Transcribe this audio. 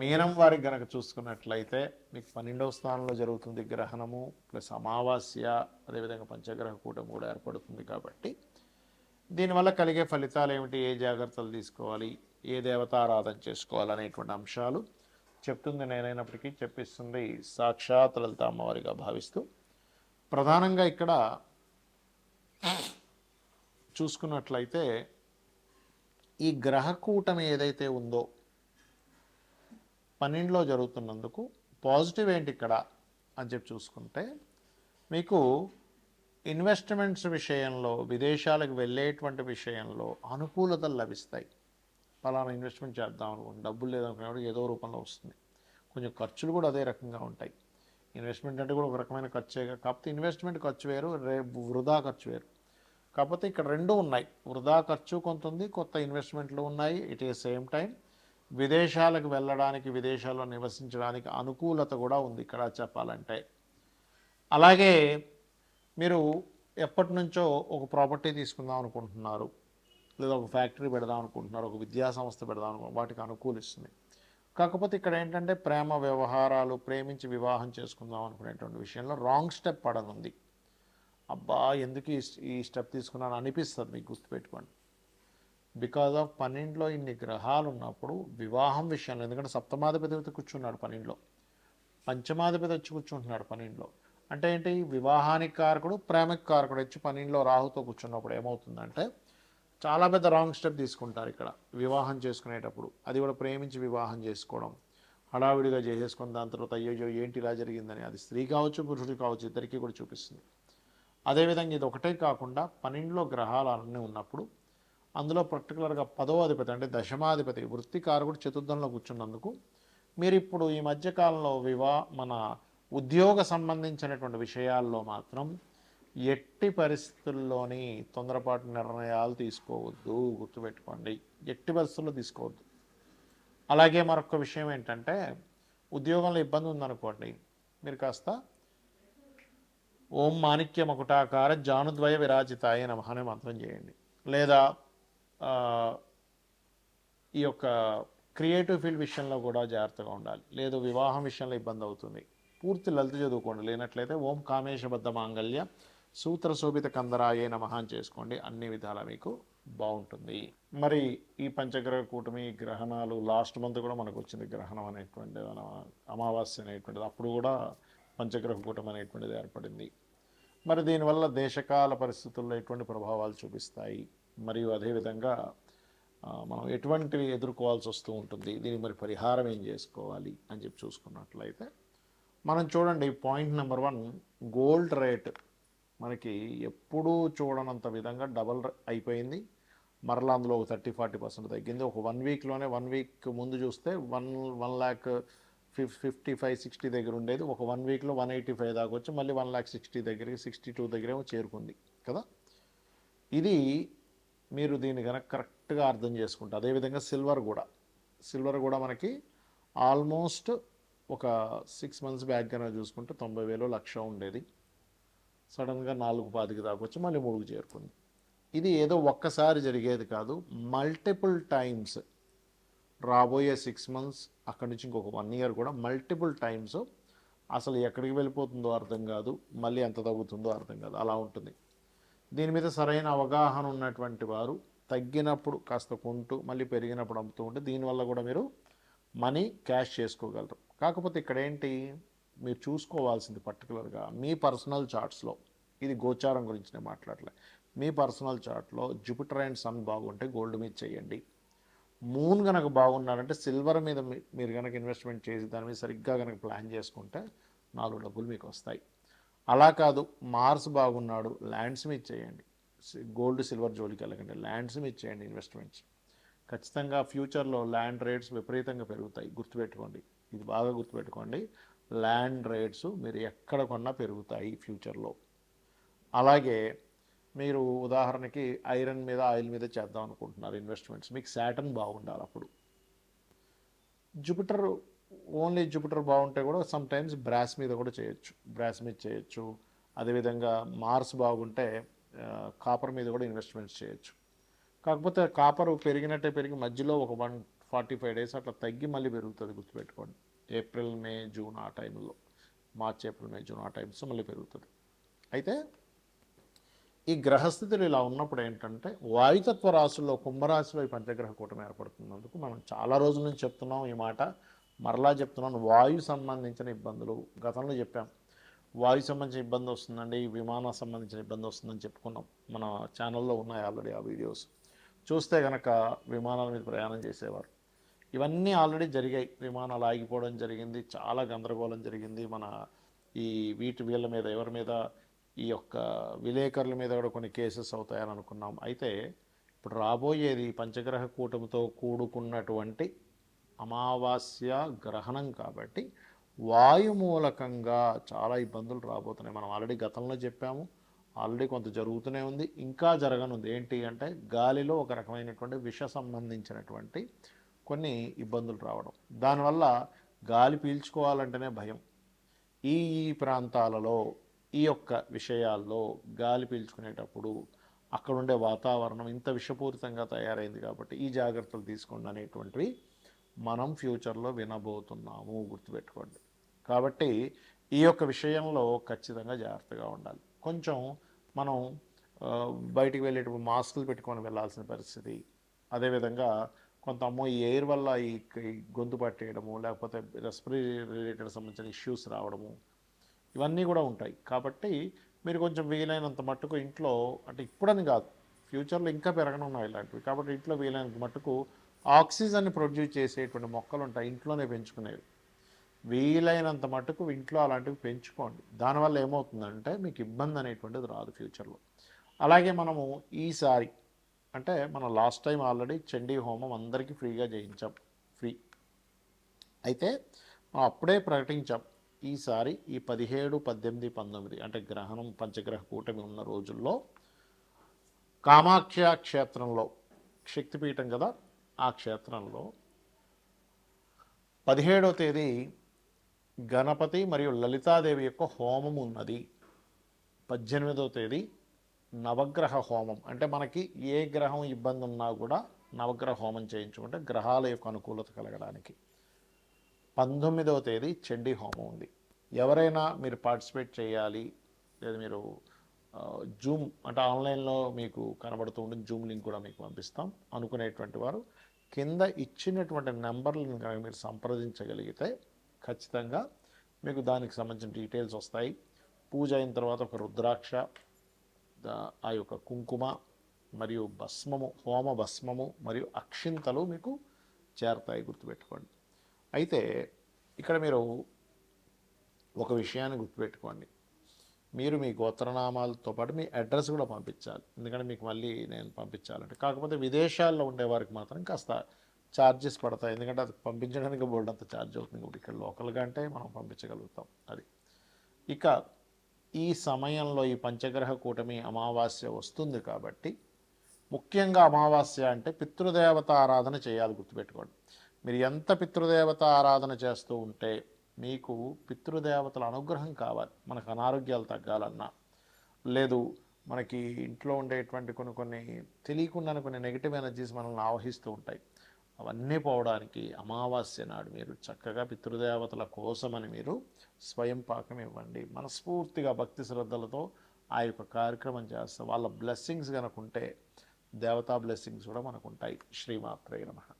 మీనం వారికి గనక చూసుకున్నట్లయితే మీకు పన్నెండవ స్థానంలో జరుగుతుంది గ్రహణము ప్లస్ అమావాస్య అదేవిధంగా పంచగ్రహ కూటమి కూడా ఏర్పడుతుంది కాబట్టి దీనివల్ల కలిగే ఫలితాలు ఏమిటి? ఏ జాగ్రత్తలు తీసుకోవాలి? ఏ దేవతారాధన చేసుకోవాలి? అనేటువంటి అంశాలు చెప్తుంది నేనైనప్పటికీ చెప్పిస్తుంది సాక్షాత్ లలిత అమ్మవారిగా భావిస్తూ. ప్రధానంగా ఇక్కడ చూసుకున్నట్లయితే ఈ గ్రహకూటమి ఏదైతే ఉందో పన్నెండులో జరుగుతున్నందుకు పాజిటివ్ ఏంటి ఇక్కడ అని చెప్పి చూసుకుంటే మీకు ఇన్వెస్ట్మెంట్స్ విషయంలో విదేశాలకు వెళ్ళేటువంటి విషయంలో అనుకూలతలు లభిస్తాయి. ఫలానా ఇన్వెస్ట్మెంట్ చేద్దాం అనుకోండి డబ్బులు లేదనుకున్నప్పుడు ఏదో రూపంలో వస్తుంది. కొంచెం ఖర్చులు కూడా అదే రకంగా ఉంటాయి. ఇన్వెస్ట్మెంట్ అంటే కూడా ఒక రకమైన ఖర్చే కాకపోతే ఇన్వెస్ట్మెంట్ ఖర్చు వేరు రేపు వృధా ఖర్చు వేరు. కాకపోతే ఇక్కడ రెండు ఉన్నాయి. వృధా ఖర్చు కొంత ఉంది కొత్త ఇన్వెస్ట్మెంట్లు ఉన్నాయి ఇట్ ఏ సేమ్ టైం. విదేశాలకు వెళ్ళడానికి విదేశాల్లో నివసించడానికి అనుకూలత కూడా ఉంది ఇక్కడ చెప్పాలంటే. అలాగే మీరు ఎప్పటి నుంచో ఒక ప్రాపర్టీ తీసుకుందాం అనుకుంటున్నారు. లేదా ఒక ఫ్యాక్టరీ పెడదాం అనుకుంటున్నారు ఒక విద్యా సంస్థ పెడదాం అనుకు వాటికి అనుకూలిస్తుంది. కాకపోతే ఇక్కడ ఏంటంటే ప్రేమ వ్యవహారాలు ప్రేమించి వివాహం చేసుకుందాం అనుకునేటువంటి విషయంలో రాంగ్ స్టెప్ పడనుంది. అబ్బా ఎందుకు ఈ ఈ స్టెప్ తీసుకున్నాను అనిపిస్తుంది మీకు గుర్తుపెట్టుకోండి. బికాజ్ ఆఫ్ పన్నెండులో ఇన్ని గ్రహాలు ఉన్నప్పుడు వివాహం విషయంలో ఎందుకంటే సప్తమాధిపతి కూర్చున్నాడు పన్నెండులో. పంచమాధిపతి వచ్చి కూర్చుంటున్నాడు పన్నెండులో. అంటే ఏంటి? వివాహానికి కారకుడు ప్రేమకి కారకుడు వచ్చి పన్నెండులో రాహుతో కూర్చున్నప్పుడు ఏమవుతుందంటే చాలా పెద్ద రాంగ్ స్టెప్ తీసుకుంటారు ఇక్కడ వివాహం చేసుకునేటప్పుడు. అది కూడా ప్రేమించి వివాహం చేసుకోవడం. హడావిడిగా చేసేసుకుని దాని తర్వాత అయ్యోయో ఏంటి ఇలా జరిగిందని. అది స్త్రీ కావచ్చు పురుషుడు కావచ్చు ఇద్దరికీ కూడా చూపిస్తుంది. అదేవిధంగా ఇది ఒకటే కాకుండా పన్నెండులో గ్రహాలు అన్నీ ఉన్నప్పుడు అందులో పర్టికులర్గా పదో అధిపతి అంటే దశమాధిపతి వృత్తికారకుడు చతుర్థంలో కూర్చున్నందుకు మీరు ఇప్పుడు ఈ మధ్యకాలంలో వివా మన ఉద్యోగ సంబంధించినటువంటి విషయాల్లో మాత్రం ఎట్టి పరిస్థితుల్లోని తొందరపాటు నిర్ణయాలు తీసుకోవద్దు గుర్తుపెట్టుకోండి. ఎట్టి పరిస్థితుల్లో తీసుకోవద్దు. అలాగే మరొక విషయం ఏంటంటే ఉద్యోగంలో ఇబ్బంది ఉందనుకోండి మీరు కాస్త ఓం మాణిక్య మకుటాకార జానుద్వయ విరాజితాయ నమః అనే మంత్రం చేయండి. లేదా ఈ యొక్క క్రియేటివ్ ఫీల్డ్ విషయంలో కూడా జాగ్రత్తగా ఉండాలి. లేదు వివాహం విషయంలో ఇబ్బంది అవుతుంది. పూర్తి లలిత చదువుకోండి. లేనట్లయితే ఓం కామేశబద్ధ మాంగళ్య సూత్ర శోభిత కందరాయే నమః అని చేసుకోండి. అన్ని విధాలా మీకు బాగుంటుంది. మరి ఈ పంచగ్రహ కూటమి గ్రహణాలు లాస్ట్ మంత్ కూడా మనకు వచ్చింది. గ్రహణం అనేటువంటి మన అమావాస్య అనేటువంటిది. అప్పుడు కూడా పంచగ్రహ కూటమి అనేటువంటిది ఏర్పడింది. మరి దీనివల్ల దేశకాల పరిస్థితుల్లో ఎటువంటి ప్రభావాలు చూపిస్తాయి? మరియు అదేవిధంగా మనం ఎటువంటివి ఎదుర్కోవాల్సి వస్తూ ఉంటుంది దీనికి మరి పరిహారం ఏం చేసుకోవాలి అని చెప్పి చూసుకున్నట్లయితే మనం చూడండి point number one gold rate మనకి ఎప్పుడూ చూడనంత విధంగా డబల్ అయిపోయింది. మరలా అందులో ఒక థర్టీ ఫార్టీ పర్సెంట్ తగ్గింది. ఒక వన్ వీక్లోనే వన్ వీక్ ముందు చూస్తే వన్ వన్ ల్యాక్ ఫిఫ్ ఫిఫ్టీ ఫైవ్ సిక్స్టీ దగ్గర ఉండేది. ఒక వన్ వీక్లో వన్ ఎయిటీ ఫైవ్ దాకా వచ్చి మళ్ళీ వన్ ల్యాక్ సిక్స్టీ దగ్గరికి సిక్స్టీ టూ దగ్గరేమో చేరుకుంది కదా. ఇది మీరు దీన్ని కనుక కరెక్ట్గా అర్థం చేసుకుంటే అదేవిధంగా సిల్వర్ కూడా. సిల్వర్ కూడా మనకి ఆల్మోస్ట్ ఒక సిక్స్ మంత్స్ బ్యాక్ కనుక చూసుకుంటే తొంభై వేలు లక్ష ఉండేది. సడన్గా నాలుగు పాతికి దాకా వచ్చి మళ్ళీ మూడుకు చేరుకుంది. ఇది ఏదో ఒక్కసారి జరిగేది కాదు. మల్టిపుల్ టైమ్స్ రాబోయే సిక్స్ మంత్స్ అక్కడి నుంచి ఇంకొక వన్ ఇయర్ కూడా మల్టిపుల్ టైమ్స్ అసలు ఎక్కడికి వెళ్ళిపోతుందో అర్థం కాదు. మళ్ళీ ఎంత తగ్గుతుందో అర్థం కాదు. అలా ఉంటుంది. దీని మీద సరైన అవగాహన ఉన్నటువంటి వారు తగ్గినప్పుడు కాస్త కొంటూ మళ్ళీ పెరిగినప్పుడు అమ్ముతూ ఉంటే దీనివల్ల కూడా మీరు మనీ క్యాష్ చేసుకోగలరు. కాకపోతే ఇక్కడ ఏంటి? మీరు చూసుకోవాల్సింది పర్టికులర్గా మీ పర్సనల్ చార్ట్స్లో ఇది గోచారం గురించి నేను మాట్లాడలే. మీ పర్సనల్ చార్ట్లో జూపిటర్ అండ్ సన్ బాగుంటే గోల్డ్ మీద చేయండి. మూన్ కనుక బాగున్నారంటే సిల్వర్ మీద మీ- మీరు కనుక ఇన్వెస్ట్మెంట్ చేసి దాని మీద సరిగ్గా కనుక ప్లాన్ చేసుకుంటే నాలుగు డబ్బులు మీకు వస్తాయి. అలా కాదు మార్స్ బాగున్నాడు ల్యాండ్స్ మీద చేయండి. గోల్డ్ సిల్వర్ జోలికి వెళ్ళకండి ల్యాండ్స్ మీద చేయండి ఇన్వెస్ట్మెంట్స్ ఖచ్చితంగా ఫ్యూచర్లో ల్యాండ్ రేట్స్ విపరీతంగా పెరుగుతాయి గుర్తుపెట్టుకోండి. ఇది బాగా గుర్తుపెట్టుకోండి. ల్యాండ్ రేట్స్ మీరు ఎక్కడ కొన్నా పెరుగుతాయి ఫ్యూచర్లో అలాగే మీరు ఉదాహరణకి ఐరన్ మీద ఆయిల్ మీద చేద్దాం అనుకుంటున్నారు ఇన్వెస్ట్మెంట్స్ మీకు శాటన్ బాగుండాలి అప్పుడు. జూపిటర్ ఓన్లీ జూపిటర్ బాగుంటే కూడా సమ్ టైమ్స్ బ్రాస్ మీద కూడా చేయొచ్చు. బ్రాస్ మీద చేయొచ్చు. అదేవిధంగా మార్స్ బాగుంటే కాపర్ మీద కూడా ఇన్వెస్ట్మెంట్స్ చేయొచ్చు. కాకపోతే కాపర్ పెరిగినట్టే పెరిగి మధ్యలో ఒక వన్ ఫార్టీ ఫైవ్ డేస్ అట్లా తగ్గి మళ్ళీ పెరుగుతుంది గుర్తుపెట్టుకోండి. ఏప్రిల్ మే జూన్ ఆ టైంలో మార్చ్ ఏప్రిల్ మే జూన్ ఆ టైమ్స్ మళ్ళీ పెరుగుతుంది. అయితే ఈ గ్రహస్థితులు ఇలా ఉన్నప్పుడు ఏంటంటే వాయుతత్వ రాశుల్లో కుంభరాశిలో ఈ పంచగ్రహ కూటమి ఏర్పడుతున్నందుకు మనం చాలా రోజుల నుంచి చెప్తున్నాం ఈ మాట. మరలా చెప్తున్నాను వాయు సంబంధించిన ఇబ్బందులు గతంలో చెప్పాం. వాయు సంబంధించిన ఇబ్బంది వస్తుందండి విమానం సంబంధించిన ఇబ్బంది వస్తుందని చెప్పుకున్నాం. మన ఛానల్లో ఉన్నాయి ఆల్రెడీ ఆ వీడియోస్. చూస్తే కనుక విమానాల మీద ప్రయాణం చేసేవారు. ఇవన్నీ ఆల్రెడీ జరిగాయి. విమానాలు ఆగిపోవడం జరిగింది చాలా గందరగోళం జరిగింది. మన ఈ వీటి వీళ్ళ మీద ఎవరి మీద ఈ యొక్క విలేకరుల మీద కూడా కొన్ని కేసెస్ అవుతాయని అనుకున్నాం. అయితే ఇప్పుడు రాబోయేది పంచగ్రహ కూటమితో కూడుకున్నటువంటి అమావాస్య గ్రహణం కాబట్టి వాయుమూలకంగా చాలా ఇబ్బందులు రాబోతున్నాయి. మనం ఆల్రెడీ గతంలో చెప్పాము ఆల్రెడీ కొంత జరుగుతూనే ఉంది ఇంకా జరగనుంది. ఏంటి అంటే గాలిలో ఒక రకమైనటువంటి విష సంబంధించినటువంటి కొన్ని ఇబ్బందులు రావడం. దానివల్ల గాలి పీల్చుకోవాలంటేనే భయం. ఈ ఈ ప్రాంతాలలో ఈ యొక్క విషయాల్లో గాలి పీల్చుకునేటప్పుడు అక్కడుండే వాతావరణం ఇంత విషపూరితంగా తయారైంది కాబట్టి ఈ జాగ్రత్తలు తీసుకోండి అనేటువంటివి మనం ఫ్యూచర్లో వినబోతున్నాము గుర్తుపెట్టుకోండి. కాబట్టి ఈ యొక్క విషయంలో ఖచ్చితంగా జాగ్రత్తగా ఉండాలి. కొంచెం మనం బయటికి వెళ్ళేటప్పుడు మాస్కులు పెట్టుకొని వెళ్ళాల్సిన పరిస్థితి. అదేవిధంగా కొంత అమ్మో ఈ ఎయిర్ వల్ల ఈ ఈ గొంతు పట్టేయడము లేకపోతే రెస్పిరీ రిలేటెడ్ సంబంధించిన ఇష్యూస్ రావడము ఇవన్నీ కూడా ఉంటాయి. కాబట్టి మీరు కొంచెం వీలైనంత మట్టుకు ఇంట్లో అంటే ఇప్పుడని కాదు ఫ్యూచర్లో ఇంకా పెరగనున్నాయి ఇలాంటివి. కాబట్టి ఇంట్లో వీలైనంత మట్టుకు ఆక్సిజన్ ప్రొడ్యూస్ చేసేటువంటి మొక్కలు ఉంటాయి ఇంట్లోనే పెంచుకునేవి. వీలైనంత మటుకు ఇంట్లో అలాంటివి పెంచుకోండి. దానివల్ల ఏమవుతుందంటే మీకు ఇబ్బంది అనేటువంటిది రాదు ఫ్యూచర్లో. అలాగే మనము ఈసారి అంటే మనం లాస్ట్ టైం ఆల్రెడీ చండీ హోమం అందరికీ ఫ్రీగా చేయించాం ఫ్రీ. అయితే మనం అప్పుడే ప్రకటించాం ఈసారి ఈ పదిహేడు పద్దెనిమిది పంతొమ్మిది అంటే గ్రహణం పంచగ్రహ కూటమి ఉన్న రోజుల్లో కామాఖ్య క్షేత్రంలో శక్తిపీఠం కదా ఆ క్షేత్రంలో. పదిహేడవ తేదీ గణపతి మరియు లలితాదేవి యొక్క హోమం ఉన్నది. పద్దెనిమిదవ తేదీ నవగ్రహ హోమం. అంటే మనకి ఏ గ్రహం ఇబ్బంది ఉన్నా కూడా నవగ్రహ హోమం చేయించుకుంటే గ్రహాల యొక్క అనుకూలత కలగడానికి. పంతొమ్మిదవ తేదీ చండీ హోమం ఉంది. ఎవరైనా మీరు పార్టిసిపేట్ చేయాలి లేదా మీరు జూమ్ అంటే ఆన్లైన్లో మీకు కనబడుతూ ఉంటుంది జూమ్ లింక్ కూడా మీకు పంపిస్తాం. అనుకునేటువంటి వారు కింద ఇచ్చినటువంటి నెంబర్లను కనుక మీరు సంప్రదించగలిగితే ఖచ్చితంగా మీకు దానికి సంబంధించిన డీటెయిల్స్ వస్తాయి. పూజ అయిన తర్వాత ఒక రుద్రాక్ష ఆ యొక్క కుంకుమ మరియు భస్మము హోమ భస్మము మరియు అక్షింతలు మీకు చేరతాయి గుర్తుపెట్టుకోండి. అయితే ఇక్కడ మీరు ఒక విషయాన్ని గుర్తుపెట్టుకోండి. మీరు మీ గోత్రనామాలతో పాటు మీ అడ్రస్ కూడా పంపించాలి. ఎందుకంటే మీకు మళ్ళీ నేను పంపించాలంటే. కాకపోతే విదేశాల్లో ఉండేవారికి మాత్రం కాస్త ఛార్జెస్ పడతాయి. ఎందుకంటే అది పంపించడానికి బోర్డు అంత ఛార్జ్ అవుతుంది. ఇప్పుడు ఇక్కడ లోకల్గా అంటే మనం పంపించగలుగుతాం. అది. ఇక ఈ సమయంలో ఈ పంచగ్రహ కూటమి అమావాస్య వస్తుంది కాబట్టి ముఖ్యంగా అమావాస్య అంటే పితృదేవత ఆరాధన చేయాలి గుర్తుపెట్టుకోండి. మీరు ఎంత పితృదేవత ఆరాధన చేస్తూ ఉంటే మీకు పితృదేవతల అనుగ్రహం కావాలి. మనకు అనారోగ్యాలు తగ్గాలన్నా. లేదు మనకి ఇంట్లో ఉండేటువంటి కొన్ని కొన్ని తెలియకుండా కొన్ని నెగిటివ్ ఎనర్జీస్ మనల్ని ఆవహిస్తూ ఉంటాయి. అవన్నీ పోవడానికి అమావాస్య నాడు మీరు చక్కగా పితృదేవతల కోసమని మీరు స్వయం పాకం ఇవ్వండి. మనస్ఫూర్తిగా భక్తి శ్రద్ధలతో ఆ యొక్క కార్యక్రమం చేస్తే వాళ్ళ బ్లెస్సింగ్స్ కనుక ఉంటే దేవతా బ్లెస్సింగ్స్ కూడా మనకు ఉంటాయి. శ్రీమాత్రే నమః.